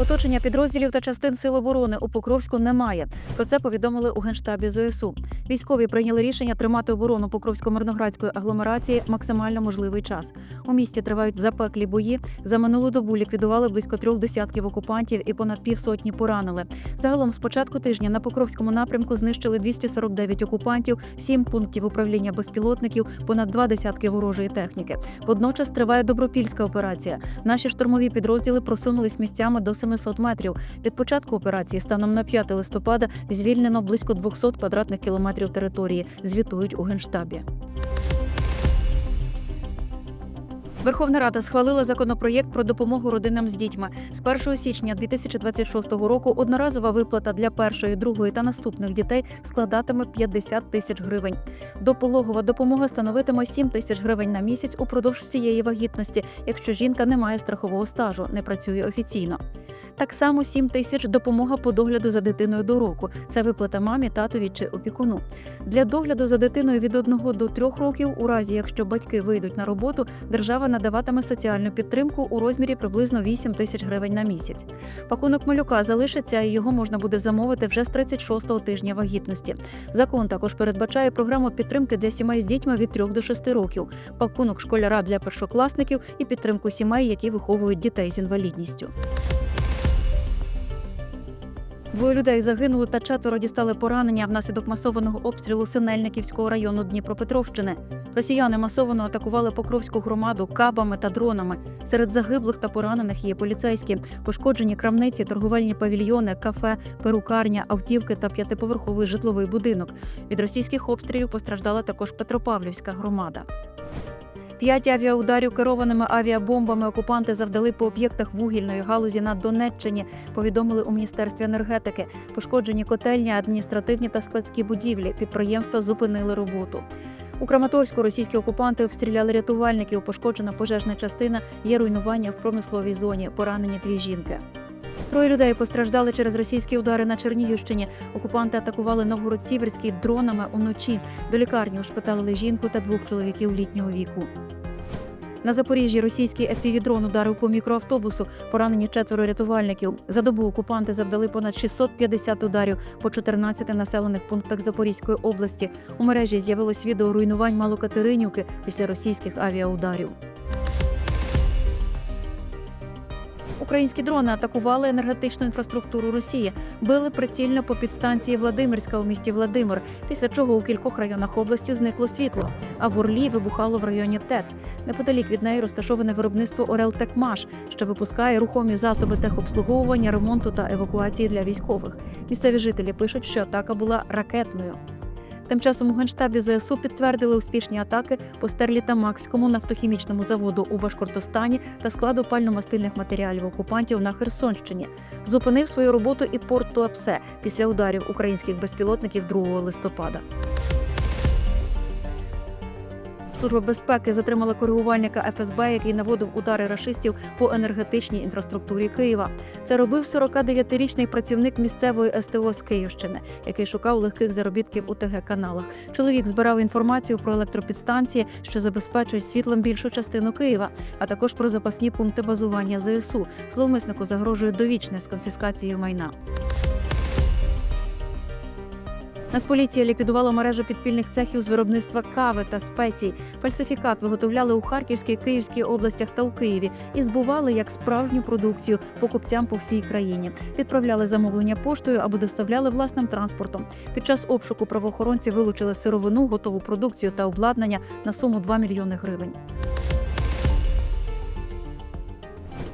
Оточення підрозділів та частин сил оборони у Покровську немає. Про це повідомили у генштабі ЗСУ. Військові прийняли рішення тримати оборону Покровсько-Мирноградської агломерації максимально можливий час. У місті тривають запеклі бої. За минулу добу ліквідували близько трьох десятків окупантів і понад півсотні поранили. Загалом з початку тижня на Покровському напрямку знищили 249 окупантів, сім пунктів управління безпілотників, понад два десятки ворожої техніки. Водночас триває добропільська операція. Наші штурмові підрозділи просунулись місцями до 700 метрів. Від початку операції станом на 5 листопада звільнено близько 200 квадратних кілометрів території. Звітують у генштабі. Верховна Рада схвалила законопроєкт про допомогу родинам з дітьми. З 1 січня 2026 року одноразова виплата для першої, другої та наступних дітей складатиме 50 тисяч гривень. Допологова допомога становитиме 7 тисяч гривень на місяць упродовж всієї вагітності, якщо жінка не має страхового стажу, не працює офіційно. Так само 7 тисяч допомога по догляду за дитиною до року. Це виплата мамі, татові чи опікуну. Для догляду за дитиною від 1 до 3 років, у разі якщо батьки вийдуть на роботу, держава надаватиме соціальну підтримку у розмірі приблизно 8 тисяч гривень на місяць. Пакунок малюка залишиться, і його можна буде замовити вже з 36-го тижня вагітності. Закон також передбачає програму підтримки для сімей з дітьми від 3 до 6 років, пакунок школяра для першокласників і підтримку сімей, які виховують дітей з інвалідністю. Двоє людей загинули та четверо дістали поранення внаслідок масованого обстрілу Синельниківського району Дніпропетровщини. Росіяни масово атакували Покровську громаду кабами та дронами. Серед загиблих та поранених є поліцейські, пошкоджені крамниці, торговельні павільйони, кафе, перукарня, автівки та п'ятиповерховий житловий будинок. Від російських обстрілів постраждала також Петропавлівська громада. П'ять авіаударів керованими авіабомбами окупанти завдали по об'єктах вугільної галузі на Донеччині. Повідомили у міністерстві енергетики. Пошкоджені котельні, адміністративні та складські будівлі. Підприємства зупинили роботу. У Краматорську російські окупанти обстріляли рятувальників. Пошкоджена пожежна частина. Є руйнування в промисловій зоні. Поранені дві жінки. Троє людей постраждали через російські удари на Чернігівщині. Окупанти атакували Новгород-Сіверський дронами уночі. До лікарні ушпиталили жінку та двох чоловіків літнього віку. На Запоріжжі російський FPV-дрон ударив по мікроавтобусу. Поранені четверо рятувальників. За добу окупанти завдали понад 650 ударів по 14 населених пунктах Запорізької області. У мережі з'явилось відео руйнувань Малокатеринівки після російських авіаударів. Українські дрони атакували енергетичну інфраструктуру Росії, били прицільно по підстанції Владимирська у місті Владимир, після чого у кількох районах області зникло світло. А в Орлі вибухало в районі ТЕЦ. Неподалік від неї розташоване виробництво Орелтекмаш, що випускає рухомі засоби техобслуговування, ремонту та евакуації для військових. Місцеві жителі пишуть, що атака була ракетною. Тим часом у генштабі ЗСУ підтвердили успішні атаки по Стерлітамакському нафтохімічному заводу у Башкортостані та складу пально-мастильних матеріалів окупантів на Херсонщині. Зупинив свою роботу і порт Туапсе після ударів українських безпілотників 2 листопада. Служба безпеки затримала коригувальника ФСБ, який наводив удари рашистів по енергетичній інфраструктурі Києва. Це робив 49-річний працівник місцевої СТО з Київщини, який шукав легких заробітків у ТГ каналах. Чоловік збирав інформацію про електропідстанції, що забезпечують світлом більшу частину Києва, а також про запасні пункти базування ЗСУ. Зловмиснику загрожує довічне з конфіскацією майна. Нацполіція ліквідувала мережу підпільних цехів з виробництва кави та спецій. Фальсифікат виготовляли у Харківській, Київській областях та у Києві і збували як справжню продукцію покупцям по всій країні. Відправляли замовлення поштою або доставляли власним транспортом. Під час обшуку правоохоронці вилучили сировину, готову продукцію та обладнання на суму 2 мільйони гривень.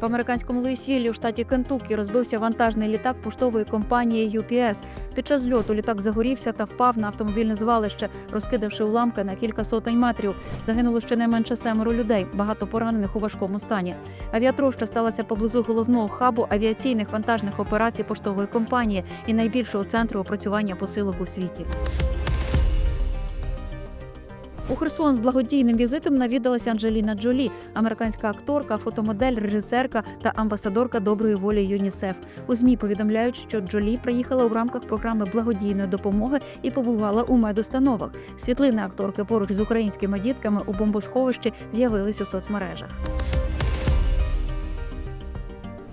В американському Луїсвіллі у штаті Кентукі розбився вантажний літак поштової компанії UPS. Під час зльоту літак загорівся та впав на автомобільне звалище, розкидавши уламки на кілька сотень метрів. Загинуло щонайменше семеро людей, багато поранених у важкому стані. Авіатроща сталася поблизу головного хабу авіаційних вантажних операцій поштової компанії і найбільшого центру опрацювання посилок у світі. У Херсон з благодійним візитом навідалася Анджеліна Джолі, американська акторка, фотомодель, режисерка та амбасадорка доброї волі ЮНІСЕФ. У змі повідомляють, що Джолі приїхала у рамках програми благодійної допомоги і побувала у медустановах. Світлини акторки поруч з українськими дітками у бомбосховищі з'явились у соцмережах.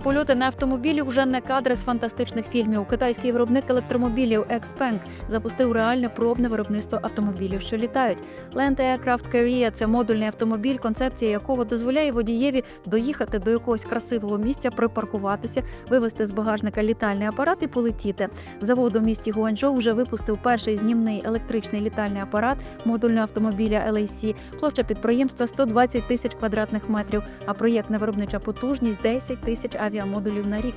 Польоти на автомобілі вже не кадри з фантастичних фільмів. Китайський виробник електромобілів Xpeng запустив реальне пробне виробництво автомобілів, що літають. Land Aircraft Carrier – це модульний автомобіль, концепція якого дозволяє водієві доїхати до якогось красивого місця, припаркуватися, вивезти з багажника літальний апарат і полетіти. Завод у місті Гуанчжоу вже випустив перший знімний електричний літальний апарат модульного автомобіля LAC. Площа підприємства 120 тисяч квадратних метрів, а проєктна виробнича потужність 10 тисяч авіамодулів на рік.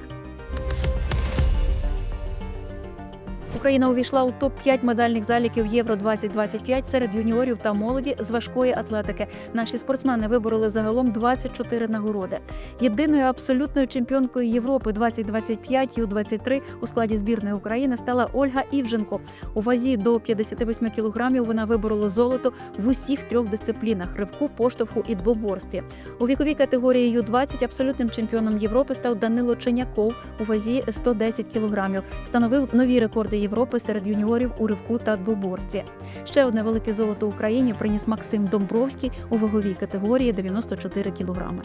Україна увійшла у топ 5 медальних заліків Євро 2025 серед юніорів та молоді з важкої атлетики. Наші спортсмени вибороли загалом 24 нагороди. Єдиною абсолютною чемпіонкою Європи 2025 Ю-23 у складі збірної України стала Ольга Івженко. У вазі до 58 кілограмів вона виборола золото в усіх трьох дисциплінах: ривку, поштовху і двоборстві. У віковій категорії Ю-20 абсолютним чемпіоном Європи став Данило Ченяков у вазі 110 кілограмів. Становив нові рекорди Європи серед юніорів у ривку та двоборстві. Ще одне велике золото Україні приніс Максим Домбровський у ваговій категорії 94 кілограми.